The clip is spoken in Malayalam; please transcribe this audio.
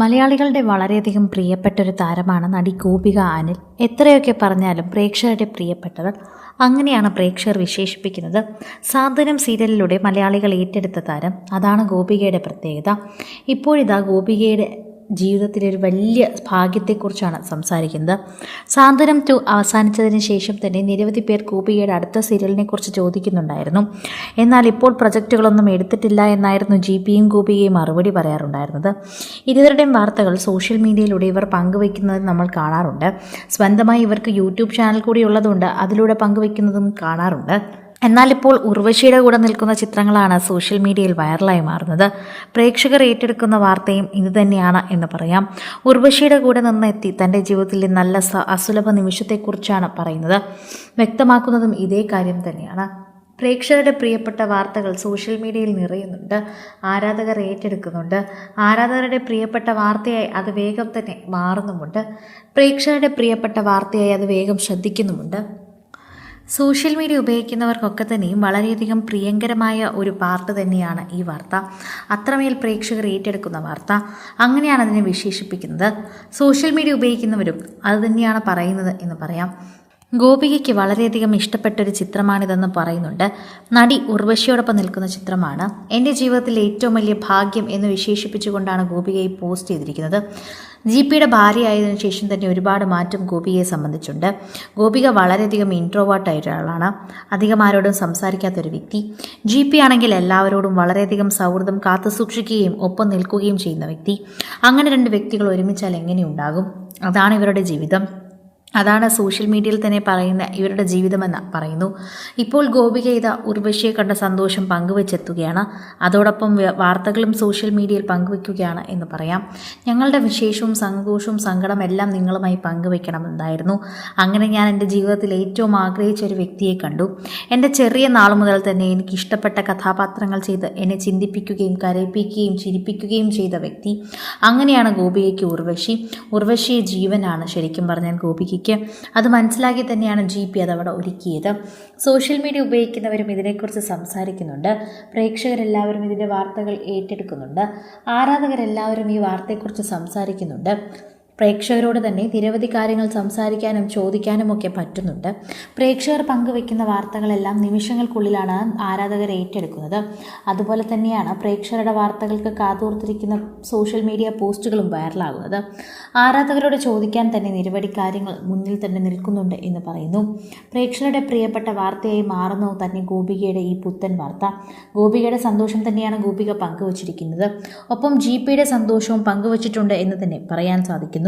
മലയാളികളുടെ വളരെയധികം പ്രിയപ്പെട്ട ഒരു താരമാണ് നടി ഗോപിക അനിൽ എത്രയൊക്കെ പറഞ്ഞാലും പ്രേക്ഷകരുടെ പ്രിയപ്പെട്ടവർ അങ്ങനെയാണ് പ്രേക്ഷകർ വിശേഷിപ്പിക്കുന്നത്. സാന്ത്വനം സീരിയലിലൂടെ മലയാളികൾ ഏറ്റെടുത്ത താരം അതാണ് ഗോപികയുടെ പ്രത്യേകത. ഇപ്പോഴിതാ ഗോപികയുടെ ജീവിതത്തിലെ ഒരു വലിയ ഭാഗ്യത്തെക്കുറിച്ചാണ് സംസാരിക്കുന്നത്. സാന്ത്വനം ടു അവസാനിച്ചതിന് ശേഷം തന്നെ നിരവധി പേർ ഗോപികയുടെ അടുത്ത സീരിയലിനെ കുറിച്ച് ചോദിക്കുന്നുണ്ടായിരുന്നു. എന്നാൽ ഇപ്പോൾ പ്രൊജക്റ്റുകളൊന്നും എടുത്തിട്ടില്ല എന്നായിരുന്നു ജി പിയും ഗോപികയും മറുപടി പറയാറുണ്ടായിരുന്നത്. ഇരുവരുടെയും വാർത്തകൾ സോഷ്യൽ മീഡിയയിലൂടെ ഇവർ പങ്കുവയ്ക്കുന്നത് നമ്മൾ കാണാറുണ്ട്. സ്വന്തമായി ഇവർക്ക് യൂട്യൂബ് ചാനൽ കൂടി ഉള്ളതുകൊണ്ട് അതിലൂടെ പങ്കുവയ്ക്കുന്നതും കാണാറുണ്ട്. എന്നാൽ ഇപ്പോൾ ഉർവശിയുടെ കൂടെ നിൽക്കുന്ന ചിത്രങ്ങളാണ് സോഷ്യൽ മീഡിയയിൽ വൈറലായി മാറുന്നത്. പ്രേക്ഷകർ ഏറ്റെടുക്കുന്ന വാർത്തയും ഇത് തന്നെയാണ് എന്ന് പറയാം. ഉർവശിയുടെ കൂടെ നിന്ന് എത്തി തന്റെ ജീവിതത്തിലെ നല്ല അസുലഭ നിമിഷത്തെക്കുറിച്ചാണ് പറയുന്നത്. വ്യക്തമാക്കുന്നതും ഇതേ കാര്യം തന്നെയാണ്. പ്രേക്ഷകരുടെ പ്രിയപ്പെട്ട വാർത്തകൾ സോഷ്യൽ മീഡിയയിൽ നിറയുന്നുണ്ട്. ആരാധകർ ഏറ്റെടുക്കുന്നുണ്ട്. ആരാധകരുടെ പ്രിയപ്പെട്ട വാർത്തയായി അത് വേഗം തന്നെ മാറുന്നുമുണ്ട്. പ്രേക്ഷകരുടെ പ്രിയപ്പെട്ട വാർത്തയായി അത് വേഗം ശ്രദ്ധിക്കുന്നുമുണ്ട്. സോഷ്യൽ മീഡിയ ഉപയോഗിക്കുന്നവർക്കൊക്കെ തന്നെയും വളരെയധികം പ്രിയങ്കരമായ ഒരു പാർട്ട് തന്നെയാണ് ഈ വാർത്ത. അത്രമേൽ പ്രേക്ഷകർ ഏറ്റെടുക്കുന്ന വാർത്ത. അങ്ങനെയാണ് അതിനെ വിശേഷിപ്പിക്കുന്നത്. സോഷ്യൽ മീഡിയ ഉപയോഗിക്കുന്നവരും അത് തന്നെയാണ് പറയുന്നത് എന്ന് പറയാം. ഗോപികയ്ക്ക് വളരെയധികം ഇഷ്ടപ്പെട്ട ഒരു ചിത്രമാണിതെന്ന് പറയുന്നുണ്ട്. നടി ഉർവശിയോടൊപ്പം നിൽക്കുന്ന ചിത്രമാണ്. എന്റെ ജീവിതത്തിലെ ഏറ്റവും വലിയ ഭാഗ്യം എന്ന് വിശേഷിപ്പിച്ചുകൊണ്ടാണ് ഗോപിക ഈ പോസ്റ്റ് ചെയ്തിരിക്കുന്നത്. ജി പിയുടെ ഭാര്യയായതിനു ശേഷം തന്നെ ഒരുപാട് മാറ്റം ഗോപികയെ സംബന്ധിച്ചുണ്ട്. ഗോപിക വളരെയധികം ഇൻട്രോവേർട്ടായ ഒരാളാണ് അധികം ആരോടും സംസാരിക്കാത്ത ഒരു വ്യക്തി. ജി പി ആണെങ്കിൽ എല്ലാവരോടും വളരെയധികം സൗഹൃദം കാത്തു സൂക്ഷിക്കുകയും ഒപ്പം നിൽക്കുകയും ചെയ്യുന്ന വ്യക്തി. അങ്ങനെ രണ്ട് വ്യക്തികൾ ഒരുമിച്ചാൽ എങ്ങനെയുണ്ടാകും അതാണ് ഇവരുടെ ജീവിതം. അതാണ് സോഷ്യൽ മീഡിയയിൽ തന്നെ പറയുന്ന ഇവരുടെ ജീവിതമെന്ന് പറയുന്നു. ഇപ്പോൾ ഗോപിക ഇത ഉർവശിയെ കണ്ട സന്തോഷം പങ്കുവച്ചെത്തുകയാണ്. അതോടൊപ്പം വാർത്തകളും സോഷ്യൽ മീഡിയയിൽ പങ്കുവയ്ക്കുകയാണ് എന്ന് പറയാം. ഞങ്ങളുടെ വിശേഷവും സന്തോഷവും സങ്കടം എല്ലാം നിങ്ങളുമായി പങ്കുവയ്ക്കണമെന്നായിരുന്നു അങ്ങനെ ഞാൻ എന്റെ ജീവിതത്തിൽ ഏറ്റവും ആഗ്രഹിച്ച ഒരു വ്യക്തിയെ കണ്ടു. എന്റെ ചെറിയ നാൾ മുതൽ തന്നെ എനിക്ക് ഇഷ്ടപ്പെട്ട കഥാപാത്രങ്ങൾ ചെയ്ത് എന്നെ ചിന്തിപ്പിക്കുകയും കരയിപ്പിക്കുകയും ചിരിപ്പിക്കുകയും ചെയ്ത വ്യക്തി. അങ്ങനെയാണ് ഗോപികയ്ക്ക് ഉർവശി. ഉർവശിയെ ജീവനാണ് ശരിക്കും പറഞ്ഞാൽ ഗോപികയ്ക്ക് അത് മനസ്സിലാക്കി തന്നെയാണ് ജി പി അതവിടെ ഒരുക്കിയത്. സോഷ്യൽ മീഡിയ ഉപയോഗിക്കുന്നവരും ഇതിനെക്കുറിച്ച് സംസാരിക്കുന്നുണ്ട്. പ്രേക്ഷകരെല്ലാവരും ഇതിന്റെ വാർത്തകൾ ഏറ്റെടുക്കുന്നുണ്ട്. ആരാധകരെല്ലാവരും ഈ വാർത്തയെക്കുറിച്ച് സംസാരിക്കുന്നുണ്ട്. പ്രേക്ഷകരോട് തന്നെ നിരവധി കാര്യങ്ങൾ സംസാരിക്കാനും ചോദിക്കാനും ഒക്കെ പറ്റുന്നുണ്ട്. പ്രേക്ഷകർ പങ്കുവെക്കുന്ന വാർത്തകളെല്ലാം നിമിഷങ്ങൾക്കുള്ളിലാണ് ആരാധകർ ഏറ്റെടുക്കുന്നത്. അതുപോലെ തന്നെയാണ് പ്രേക്ഷകരുടെ വാർത്തകൾക്ക് കാതോർത്തിരിക്കുന്ന സോഷ്യൽ മീഡിയ പോസ്റ്റുകളും വൈറലാകുന്നത്. ആരാധകരോട് ചോദിക്കാൻ തന്നെ നിരവധി കാര്യങ്ങൾ മുന്നിൽ തന്നെ നിൽക്കുന്നുണ്ട് എന്ന് പറയുന്നു. പ്രേക്ഷകരുടെ പ്രിയപ്പെട്ട വാർത്തയായി മാറുന്നു തന്നെ ഗോപികയുടെ ഈ പുത്തൻ വാർത്ത. ഗോപികയുടെ സന്തോഷം തന്നെയാണ് ഗോപിക പങ്കുവച്ചിരിക്കുന്നത്. ഒപ്പം ജി സന്തോഷവും പങ്കുവച്ചിട്ടുണ്ട് എന്ന് തന്നെ പറയാൻ സാധിക്കുന്നു.